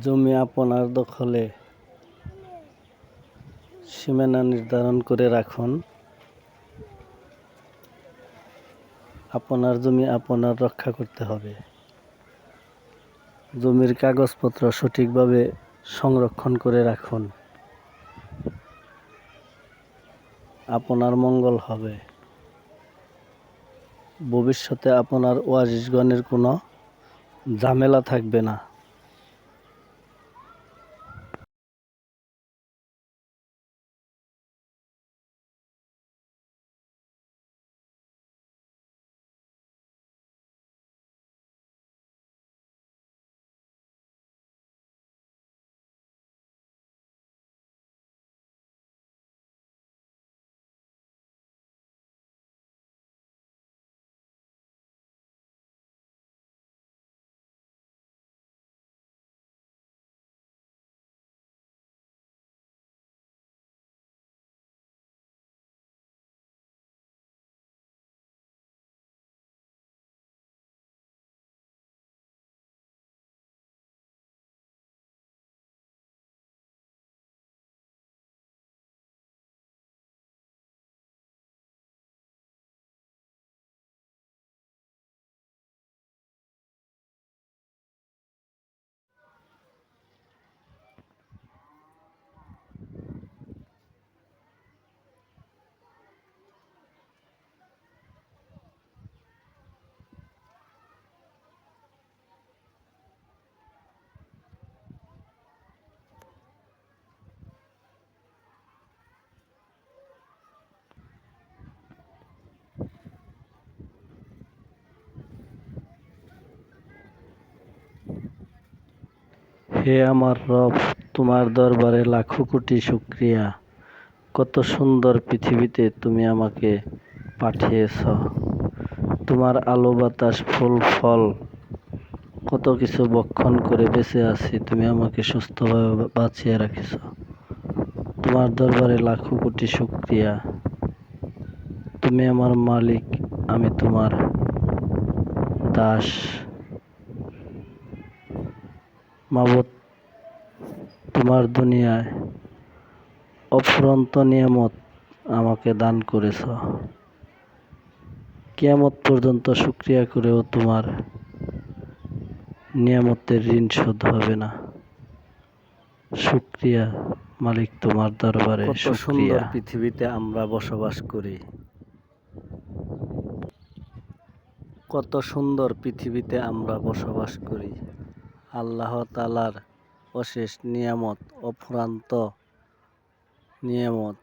জমি আপনার দখলে সীমানা নির্ধারণ করে রাখুন। আপনার জমি আপনার রক্ষা করতে হবে। জমির কাগজপত্র সঠিকভাবে সংরক্ষণ করে রাখুন। আপনার মঙ্গল হবে। ভবিষ্যতে আপনার ওয়ারিশগণের কোনো ঝামেলা থাকবে না। হে আমার রব, তোমার দরবারে লাখো কোটি শুক্রিয়া। কত সুন্দর পৃথিবীতে তুমি আমাকে পাঠিয়েছ। তোমার আলো বাতাস, ফুল, ফল, কত কিছু বক্ষণ করে বেঁচে আছি, তুমি আমাকে সুস্থভাবে বাঁচিয়ে রাখিছ। তোমার দরবারে লাখো কোটি শুক্রিয়া। তুমি আমার মালিক, আমি তোমার দাস। মাবত তোমার দুনিয়ায় অফুরন্ত নিয়ামত আমাকে দান করেছ। কিয়ামত পর্যন্ত শুক্রিয়া করেও তোমার নিয়ামতের ঋণ শোধ হবে না। শুক্রিয়া মালিক তোমার দরবারে সুন্দর পৃথিবীতে আমরা বসবাস করি। কত সুন্দর পৃথিবীতে আমরা বসবাস করি। আল্লাহ তালার অশেষ নিয়ামত অফুরান্ত নিয়ামত।